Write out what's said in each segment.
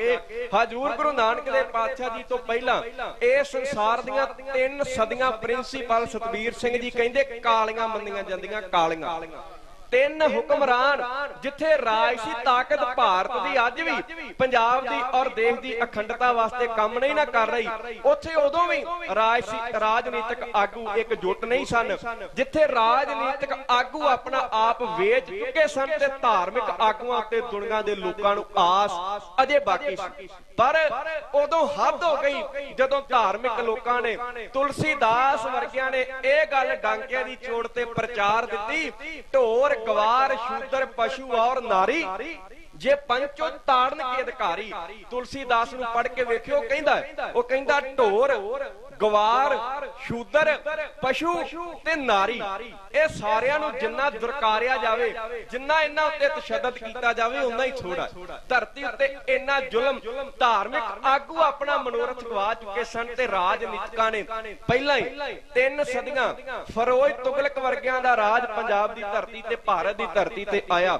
ਕੇ ਹਜੂਰ ਗੁਰੂ ਨਾਨਕ ਦੇ ਪਾਤਸ਼ਾਹ ਜੀ ਤੋਂ ਪਹਿਲਾਂ ਇਹ ਸੰਸਾਰ ਦੀਆਂ ਤਿੰਨ ਸਦੀਆਂ ਪ੍ਰਿੰਸੀਪਲ ਸਤਬੀਰ ਸਿੰਘ ਜੀ ਕਹਿੰਦੇ ਕਾਲੀਆਂ ਮੰਨੀਆਂ ਜਾਂਦੀਆਂ ਕਾਲੀਆਂ। ਤਿੰਨ ਹੁਕਮਰਾਨ ਜਿੱਥੇ ਰਾਜ ਸੀ ਤਾਕਤ ਭਾਰਤ ਦੀ ਅੱਜ ਵੀ ਪੰਜਾਬ ਦੀ ਔਰ ਦੇਸ਼ ਦੀ ਅਖੰਡਤਾ ਵਾਸਤੇ ਕੰਮ ਨਹੀਂ ਨਾ ਕਰ ਰਹੀ। ਉੱਥੇ ਉਦੋਂ ਵੀ ਰਾਜ ਸੀ ਰਾਜਨੀਤਿਕ ਆਗੂ ਇੱਕ ਜੁੱਟ ਨਹੀਂ ਸਨ। ਜਿੱਥੇ ਰਾਜਨੀਤਿਕ ਆਗੂ ਆਪਣਾ ਆਪ ਵੇਚ ਚੁੱਕੇ ਸਨ ਤੇ ਧਾਰਮਿਕ ਆਗੂਆਂ ਤੇ ਦੁਨੀਆ ਦੇ ਲੋਕਾਂ ਨੂੰ ਆਸ ਅਜੇ ਬਾਕੀ ਸੀ। ਪਰ ਉਦੋਂ ਹੱਦ ਹੋ ਗਈ ਜਦੋਂ ਧਾਰਮਿਕ ਲੋਕਾਂ ਨੇ ਤੁਲਸੀਦਾਸ ਵਰਗਿਆਂ ਨੇ ਇਹ ਗੱਲ ਡਾਂਕਿਆਂ ਦੀ ਚੋੜ ਤੇ ਪ੍ਰਚਾਰ ਦਿੱਤੀ ਢੋਰ ਗਵਾਰ ਸ਼ੂਦਰ ਪਸ਼ੂ ਔਰ ਨਾਰੀ। ਜੇ ਪੰਚੋ ਤਾੜਨ ਕੇ ਅਧਿਕਾਰੀ? ਤੁਲਸੀਦਾਸ ਨੂੰ ਪੜ੍ਹ ਕੇ ਵੇਖਿਓ ਕਹਿੰਦਾ ਉਹ ਕਹਿੰਦਾ ਢੋਰ, ਗਵਾਰ, ਸ਼ੂਦਰ, ਪਸ਼ੂ ਤੇ ਨਾਰੀ। ਇਹ ਸਾਰਿਆਂ ਨੂੰ ਜਿੰਨਾ ਦੁਰਕਾਰਿਆ ਜਾਵੇ, ਜਿੰਨਾ ਇਹਨਾਂ ਉੱਤੇ ਤਸ਼ੱਦਦ ਕੀਤਾ ਜਾਵੇ ਉਨਾ ਹੀ ਥੋੜਾ ਧਰਤੀ ਉੱਤੇ ਇੰਨਾ ਜ਼ੁਲਮ, ਧਾਰਮਿਕ ਆਗੂ ਆਪਣਾ ਮਨੋਰਥ ਗਵਾ ਚੁੱਕੇ ਸਨ ਤੇ ਰਾਜਨੀਤਿਕਾਂ ਨੇ। ਪਹਿਲਾਂ ਹੀ ਤਿੰਨ ਸਦੀਆਂ ਫਰੋਜ਼ ਤੁਗਲਕ ਵਰਗਿਆਂ ਦਾ ਰਾਜ ਪੰਜਾਬ ਦੀ ਧਰਤੀ ਤੇ, ਭਾਰਤ ਦੀ ਧਰਤੀ ਤੇ ਆਇਆ।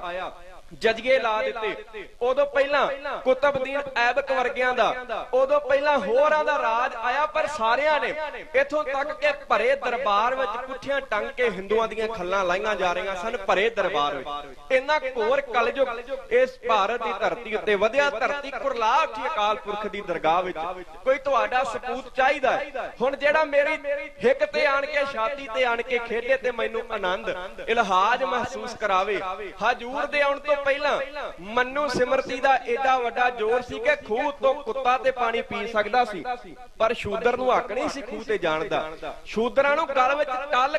ਜਜਗੇ ਲਾ ਦਿੱਤੇ। ਉਦੋਂ ਪਹਿਲਾਂ ਕੁਤਬਦੀਨ ਐਬਕ ਵਰਗਿਆਂ ਦਾ, ਉਦੋਂ ਪਹਿਲਾਂ ਹੋਰਾਂ ਦਾ ਰਾਜ ਆਇਆ, ਪਰ ਸਾਰਿਆਂ ਨੇ ਇਥੋਂ ਤੱਕ ਕਿ ਭਰੇ ਦਰਬਾਰ ਵਿੱਚ ਪੁੱਠੀਆਂ ਟੰਗ ਕੇ ਹਿੰਦੂਆਂ ਦੀਆਂ ਖੱਲਾਂ ਲਾਈਆਂ ਜਾ ਰਹੀਆਂ ਸਨ ਭਰੇ ਦਰਬਾਰ ਵਿੱਚ। ਇੰਨਾ ਘੋਰ ਕਲਯੁਗ ਇਸ ਭਾਰਤ ਦੀ ਧਰਤੀ ਉੱਤੇ ਵਧਿਆ। ਧਰਤੀ ਕੁਰਲਾ ਉੱਠੀ ਅਕਾਲ ਪੁਰਖ ਦੀ ਦਰਗਾਹ ਵਿੱਚ। ਕੋਈ ਤੁਹਾਡਾ ਸਪੂਤ ਚਾਹੀਦਾ ਹੁਣ ਜਿਹੜਾ ਮੇਰੀ ਹਿੱਕ ਤੇ ਆਣ ਕੇ, ਛਾਤੀ ਤੇ ਆਣ ਕੇ ਖੇਡੇ ਤੇ ਮੈਨੂੰ ਆਨੰਦ ਇਲਹਾਜ ਮਹਿਸੂਸ ਕਰਾਵੇ, ਹਜੂਰ ਦੇ ਆਉਣ ਤੋਂ ਪਹਿਲਾਂ ਮੰਨੂ ਸਿਮਰਤੀ ਦਾ ਏਡਾ ਵੱਡਾ ਜ਼ੋਰ ਸੀ ਕਿ ਖੂਹ ਤੋਂ ਕੁੱਤਾ ਤੇ ਪਾਣੀ ਪੀ ਸਕਦਾ ਸੀ। ਪਰ ਸ਼ੂਦਰ ਨੂੰ ਹੱਕ ਨਹੀਂ ਸੀ ਖੂਹ ਤੇ ਜਾਣ ਦਾ। ਸ਼ੂਦਰਾਂ ਨੂੰ ਗਲ ਵਿੱਚ ਟੱਲ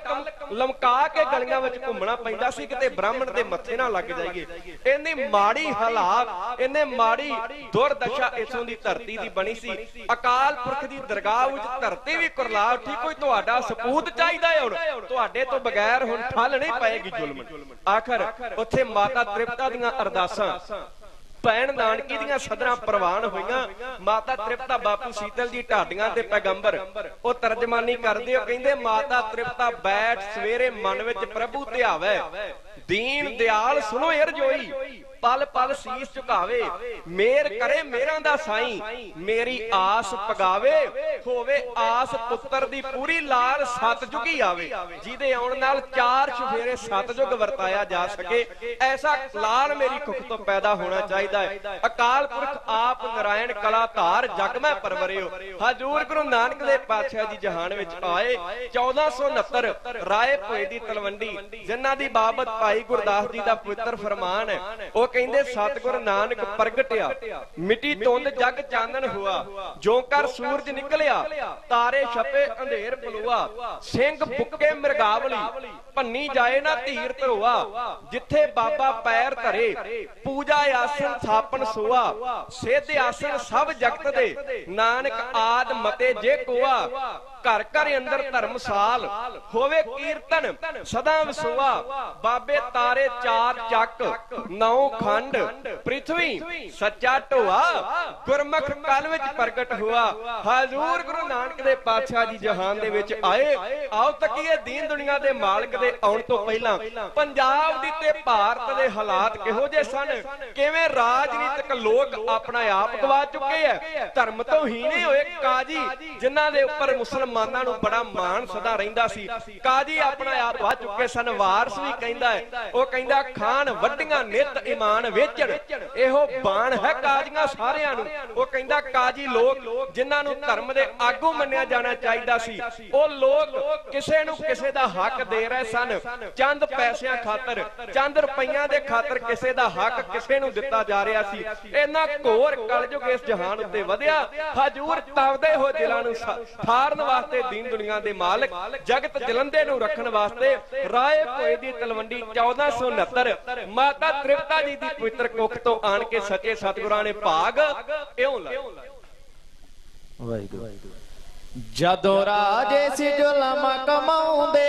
ਲਮਕਾ ਕੇ ਗਲੀਆਂ ਵਿੱਚ ਘੁੰਮਣਾ ਪੈਂਦਾ ਸੀ, ਕਿਤੇ ਬ੍ਰਾਹਮਣ ਦੇ ਮੱਥੇ ਨਾ ਲੱਗ ਜਾਈਏ। ਇੰਨੀ ਮਾੜੀ ਹਾਲਾਤ, ਇੰਨੇ ਮਾੜੀ ਦੁਰਦਸ਼ਾ ਇਥੋਂ ਦੀ ਧਰਤੀ ਦੀ ਬਣੀ ਸੀ। ਅਕਾਲ ਪੁਰਖ ਦੀ ਦਰਗਾਹ ਵਿੱਚ ਧਰਤੀ ਵੀ ਕੁਰਲਾ ਉੱਠੀ ਕੋਈ ਤੁਹਾਡਾ ਸਪੂਤ ਚਾਹੀਦਾ ਹੁਣ? ਤੁਹਾਡੇ ਤੋਂ ਬਗੈਰ ਹੁਣ ਠੱਲ ਨਹੀਂ ਪਏਗੀ ਜ਼ੁਲਮ। ਆਖਰ ਉੱਥੇ ਮਾਤਾ ਤ੍ਰਿਪਤਾ ਦੀਆਂ ਅਰਦਾਸਾਂ। ਭੈਣ ਨਾਨਕੀ ਦੀਆਂ ਸਦਰਾਂ ਪ੍ਰਵਾਨ ਹੋਈਆਂ। ਮਾਤਾ ਤ੍ਰਿਪਤਾ ਬਾਪੂ ਸੀਤਲ ਦੀ ਢਾਡੀਆਂ ਤੇ ਪੈਗੰਬਰ। ਉਹ ਤਰਜਮਾਨੀ ਕਰਦੇ ਉਹ ਕਹਿੰਦੇ, ਮਾਤਾ ਤ੍ਰਿਪਤਾ ਬੈਠ, ਸਵੇਰੇ ਮਨ ਵਿੱਚ ਪ੍ਰਭੂ ਧਿਆਵੇ। ਦੀਨ ਦਿਆਲ ਸੁਨੋ ਅਰਜੋਈ ਪਲ ਪਲ ਸੀਸ ਝੁਕਾਵੇ। ਮੇਰ ਕਰੇ ਮੇਰਾਂ ਦਾ ਸਾਈਂ। ਮੇਰੀ ਆਸ ਪਗਾਵੇ। ਹੋਵੇ ਆਸ ਪੁੱਤਰ ਦੀ ਪੂਰੀ ਲਾਲ ਸਤਜੁਗੀ ਆਵੇ। ਜਿਹਦੇ ਆਉਣ ਨਾਲ ਚਾਰ ਸ਼ਫੇਰੇ ਸਤਜੁਗ ਵਰਤਾਇਆ ਜਾ ਸਕੇ। ਐਸਾ ਲਾਲ ਮੇਰੀ ਕੁੱਖ ਤੋਂ ਪੈਦਾ ਹੋਣਾ ਚਾਹੀਦਾ ਹੈ। ਅਕਾਲ ਪੁਰਖ ਆਪ ਨਰਾਇਣ ਕਲਾ ਧਾਰ ਜਗ ਮੈਂ ਪਰਵਰਿਓ। ਹਜੂਰ ਗੁਰੂ ਨਾਨਕ ਦੇ ਪਾਤਸ਼ਾਹ ਜੀ ਜਹਾਨ ਵਿੱਚ ਆਏ। 1469 ਰਾਏ ਭੋਏ ਦੀ ਤਲਵੰਡੀ। ਜਿਨ੍ਹਾਂ ਦੀ ਬਾਬਤ ਭਾਈ ਗੁਰਦਾਸ ਜੀ ਦਾ ਪਵਿੱਤਰ ਫਰਮਾਨ ਹੈ। ਉਹ ਕਹਿੰਦੇ ਸਤਿਗੁਰ ਨਾਨਕ ਪ੍ਰਗਟਿਆ। ਮਿੱਟੀ ਧੁੰਦ ਜਗ ਚਾਨਣ ਹੋਆ। ਜੋ ਕਰ ਸੂਰਜ ਨਿਕਲਿਆ ਤਾਰੇ ਛਪੇ ਅੰਧੇਰ ਪਲੂਆ ਸਿੰਘ ਬੁੱਕੇ ਮਿਰਗਾਵਲੀ। ਭੰਨੀ ਜਾਏ ਨਾ ਧੀਰ ਧਰੋਆ। ਜਿੱਥੇ ਬਾਬਾ ਪੈਰ ਧਰੇ ਪੂਜਾ ਆਸਨ ਥਾਪਨ ਸੋਆ। ਸਿੱਧ ਆਸਨ ਸਭ ਜਗਤ ਦੇ। ਨਾਨਕ ਆਦ ਮਤੇ ਜੇ ਕੋਆ। ਘਰ ਘਰ ਅੰਦਰ ਧਰਮਸਾਲ, ਹੋਵੇ ਕੀਰਤਨ, ਸਦਾ ਵਿਸੋਆ ਬਾਬੇ ਤਾਰੇ ਚਾਰ ਚੱਕ, ਨੌ ਖੰਡ, ਪ੍ਰਿਥਵੀ, ਸੱਚਾ ਢੋਆ, ਗੁਰਮੁਖ ਕਲ ਵਿੱਚ ਪ੍ਰਗਟ ਹੋਆ। ਹਜ਼ੂਰ ਗੁਰੂ ਨਾਨਕ ਦੇ ਪਾਤਸ਼ਾਹ ਜੀ ਜਹਾਨ ਦੇ ਵਿੱਚ ਆਏ। ਆਓ ਤੱਕੀਏ ਦੀਨ ਦੁਨੀਆ ਦੇ ਮਾਲਕ ਦੇ ਆਉਣ ਤੋਂ ਪਹਿਲਾਂ, ਪੰਜਾਬ ਦੀ ਤੇ ਭਾਰਤ ਦੇ ਹਾਲਾਤ ਕਿਹੋ ਜਿਹੇ ਸਨ? ਕਿਵੇਂ ਰਾਜਨੀਤਿਕ ਲੋਕ ਆਪਣਾ ਆਪ ਗਵਾ ਚੁੱਕੇ ਐ? ਧਰਮ ਤੋਂ ਹੀਣੇ ਹੋਏ ਕਾਜੀ, ਜਿਨ੍ਹਾਂ ਦੇ ਉੱਪਰ ਮੁਸਲਮਾਨ ਨੂੰ ਬੜਾ ਮਾਣ ਸਦਾ ਰਹਿੰਦਾ ਸੀ। ਕਾਜੀ ਆਪਣਾ ਆਪ ਵਾ ਚੁੱਕੇ ਸਨ, ਵਾਰਸ ਵੀ ਕਹਿੰਦਾ ਹੈ। ਉਹ ਕਹਿੰਦਾ, ਖਾਨ ਵੱਡੀਆਂ ਨਿਤ ਇਮਾਨ ਵੇਚਣ। ਇਹੋ ਬਾਣ ਹੈ ਕਾਜੀਆਂ ਸਾਰਿਆਂ ਨੂੰ। ਉਹ ਕਹਿੰਦਾ, ਕਾਜੀ ਲੋਕ ਜਿਨ੍ਹਾਂ ਨੂੰ ਧਰਮ ਦੇ ਆਗੂ ਮੰਨਿਆ ਜਾਣਾ ਚਾਹੀਦਾ ਸੀ, ਉਹ ਲੋਕ ਕਿਸੇ ਨੂੰ ਕਿਸੇ ਦਾ ਹੱਕ ਦੇ ਰਹੇ ਸਨ। ਚੰਦ ਪੈਸਿਆਂ ਖਾਤਰ, ਚੰਦ ਰੁਪਈਆਂ ਦੇ ਖਾਤਰ ਕਿਸੇ ਦਾ ਹੱਕ ਕਿਸੇ ਨੂੰ ਦਿੱਤਾ ਜਾ ਰਿਹਾ ਸੀ। ਇਹਨਾਂ ਘੋਰ ਕਲਯੁਗ ਇਸ ਜਹਾਨ ਉੱਤੇ ਵਧਿਆ। ਹਜੂਰ ਤਵਦੇ ਹੋ ਦਿਲਾਂ ਨੂੰ ਠਾਰਨ ਵਾਸਤੇ ਦੀਨ ਦੁਨੀਆ ਦੇ ਮਾਲਕ ਜਗਤ ਜਲੰਦੇ ਨੂੰ ਰੱਖਣ ਵਾਸਤੇ ਰਾਏ ਭੋਏ ਦੀ ਤਲਵੰਡੀ 1469 ਮਾਤਾ ਤ੍ਰਿਪਤਾ ਜੀ ਦੀ ਪਵਿੱਤਰ ਕੁੱਖ ਤੋਂ ਆਣ ਕੇ ਸੱਚੇ ਸਤਿਗੁਰਾਂ ਨੇ ਭਾਗ ਇਉਂ ਲਾਇਆ ਵਾਹਿਗੁਰੂ। ਜਦੋਂ ਰਾਜੇ ਸੀ ਜ਼ੁਲਮ ਕਮਾਉਂਦੇ